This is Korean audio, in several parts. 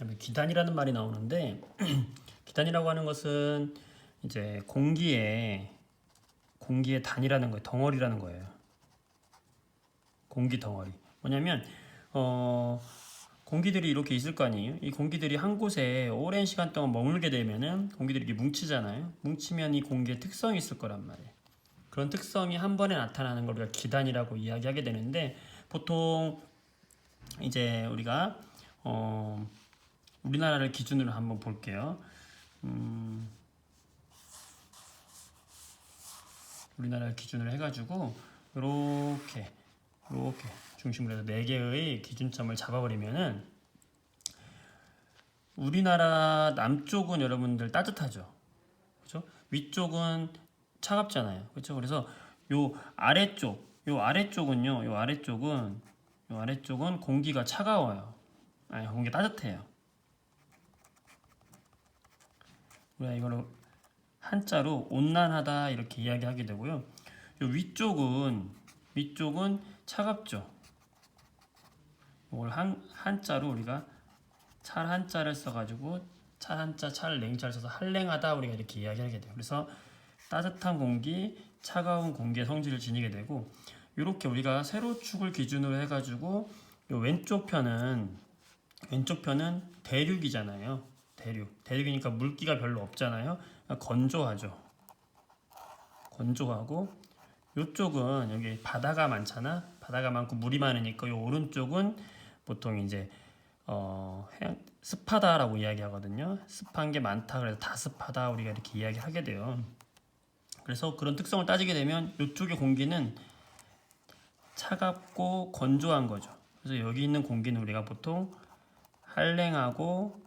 그다음에 기단이라는 말이 나오는데 기단이라고 하는 것은 이제 공기의 공기의 단이라는 거예요. 덩어리라는 거예요. 공기 덩어리. 뭐냐면 어 공기들이 이렇게 있을 거 아니에요. 이 공기들이 한 곳에 오랜 시간 동안 머물게 되면은 공기들이 이렇게 뭉치잖아요. 뭉치면 이 공기의 특성이 있을 거란 말이에요. 그런 특성이 한 번에 나타나는 걸 우리가 기단이라고 이야기하게 되는데 보통 이제 우리가 어 우리나라를 기준으로 한번 볼게요. 음, 우리나라를 기준으로 해가지고 이렇게 이렇게 중심으로 해서 네 개의 기준점을 잡아버리면은 우리나라 남쪽은 여러분들 따뜻하죠, 그렇죠? 위쪽은 차갑잖아요, 그렇죠? 그래서 요 아래쪽, 요 아래쪽은요, 요 아래쪽은 요 아래쪽은 공기가 차가워요. 아니 공기 따뜻해요. 우리가 이거를 한자로 온난하다 이렇게 이야기하게 되고요. 요 위쪽은 위쪽은 차갑죠. 이걸 한 한자로 우리가 찰 한자를 써가지고 찰 한자 찰 냉자를 써서 한랭하다 우리가 이렇게 이야기하게 돼요. 그래서 따뜻한 공기, 차가운 공기의 성질을 지니게 되고 이렇게 우리가 세로축을 기준으로 해가지고 요 왼쪽 편은 왼쪽 편은 대륙이잖아요. 대륙. 대륙이니까 물기가 별로 없잖아요. 건조하죠. 건조하고 이쪽은 여기 바다가 많잖아. 바다가 많고 물이 많으니까 이 오른쪽은 보통 이제 어 습하다라고 이야기하거든요. 습한 게 많다 그래서 다습하다 우리가 이렇게 이야기하게 돼요. 그래서 그런 특성을 따지게 되면 이쪽의 공기는 차갑고 건조한 거죠. 그래서 여기 있는 공기는 우리가 보통 한랭하고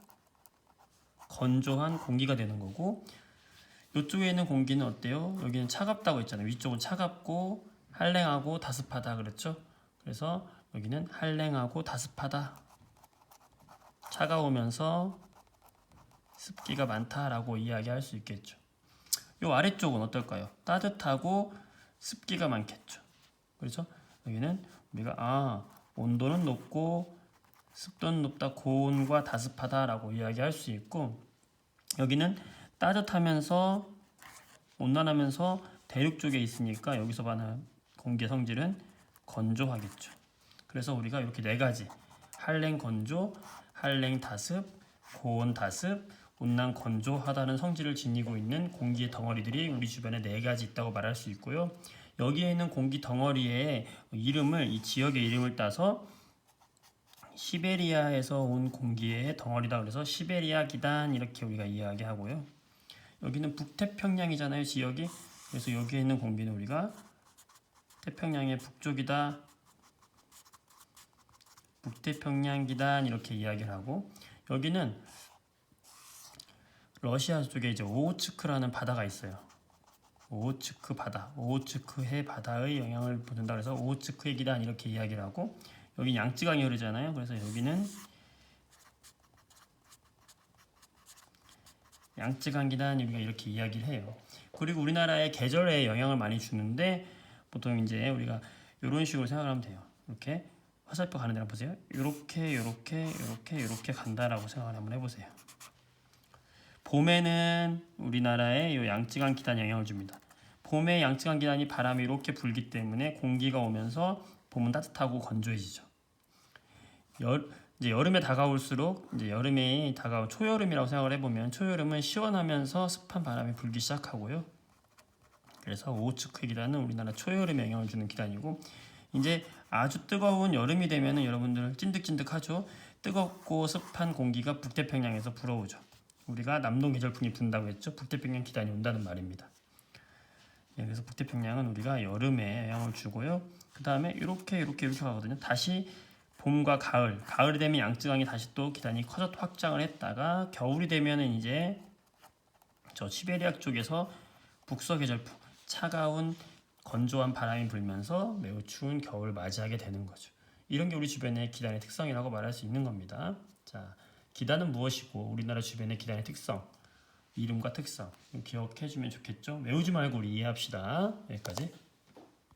건조한 공기가 되는 거고 이쪽에 있는 공기는 어때요? 여기는 차갑다고 했잖아요. 위쪽은 차갑고 한랭하고 다습하다 그랬죠? 그래서 여기는 한랭하고 다습하다. 차가우면서 습기가 많다라고 이야기할 수 있겠죠. 이 아래쪽은 어떨까요? 따뜻하고 습기가 많겠죠. 그렇죠? 여기는 우리가 아 온도는 높고 습도는 높다, 고온과 다습하다라고 이야기할 수 있고 여기는 따뜻하면서 온난하면서 대륙 쪽에 있으니까 여기서 받는 공기 성질은 건조하겠죠. 그래서 우리가 이렇게 네 가지 한랭 건조, 한랭 다습, 고온 다습, 온난 건조하다는 성질을 지니고 있는 공기의 덩어리들이 우리 주변에 네 가지 있다고 말할 수 있고요. 여기에 있는 공기 덩어리의 이름을 이 지역의 이름을 따서 시베리아에서 온 공기의 덩어리다 그래서 시베리아 기단 이렇게 우리가 이야기하고요. 여기는 북태평양이잖아요, 지역이. 그래서 여기에 있는 공기는 우리가 태평양의 북쪽이다. 북태평양 기단 이렇게 이야기를 하고 여기는 러시아 쪽에 이제 오호츠크라는 바다가 있어요. 오호츠크 바다, 오호츠크 해 바다의 영향을 받는다 그래서 오호츠크의 기단 이렇게 이야기를 하고 여기 양쯔강이 흐르잖아요. 그래서 여기는 양쯔강 기단 우리가 이렇게 이야기를 해요. 그리고 우리나라의 계절에 영향을 많이 주는데 보통 이제 우리가 이런 식으로 생각을 하면 돼요. 이렇게 화살표 가는 데랑 보세요. 이렇게 이렇게 이렇게 이렇게 간다라고 생각을 한번 해보세요. 봄에는 우리나라에 이 양쯔강 기단 영향을 줍니다. 봄에 양쯔강 기단이 바람이 이렇게 불기 때문에 공기가 오면서 봄은 따뜻하고 건조해지죠. 여, 이제 여름에 다가올수록 이제 여름에 다가올 초여름이라고 생각을 해보면 초여름은 시원하면서 습한 바람이 불기 시작하고요. 그래서 오츠크 기단은 우리나라 초여름에 영향을 주는 기단이고 이제 아주 뜨거운 여름이 되면은 여러분들 찐득찐득하죠. 뜨겁고 습한 공기가 북태평양에서 불어오죠. 우리가 남동 계절풍이 분다고 했죠. 북태평양 기단이 온다는 말입니다. 예, 그래서 북태평양은 우리가 여름에 영향을 주고요. 그 다음에 이렇게 이렇게 이렇게 가거든요. 다시 봄과 가을, 가을이 되면 양쯔강이 다시 또 기단이 커져 확장을 했다가 겨울이 되면은 이제 저 시베리아 쪽에서 북서 계절풍, 차가운 건조한 바람이 불면서 매우 추운 겨울 맞이하게 되는 거죠. 이런 게 우리 주변의 기단의 특성이라고 말할 수 있는 겁니다. 자, 기단은 무엇이고 우리나라 주변의 기단의 특성, 이름과 특성 기억해 주면 좋겠죠. 외우지 말고 우리 이해합시다. 여기까지.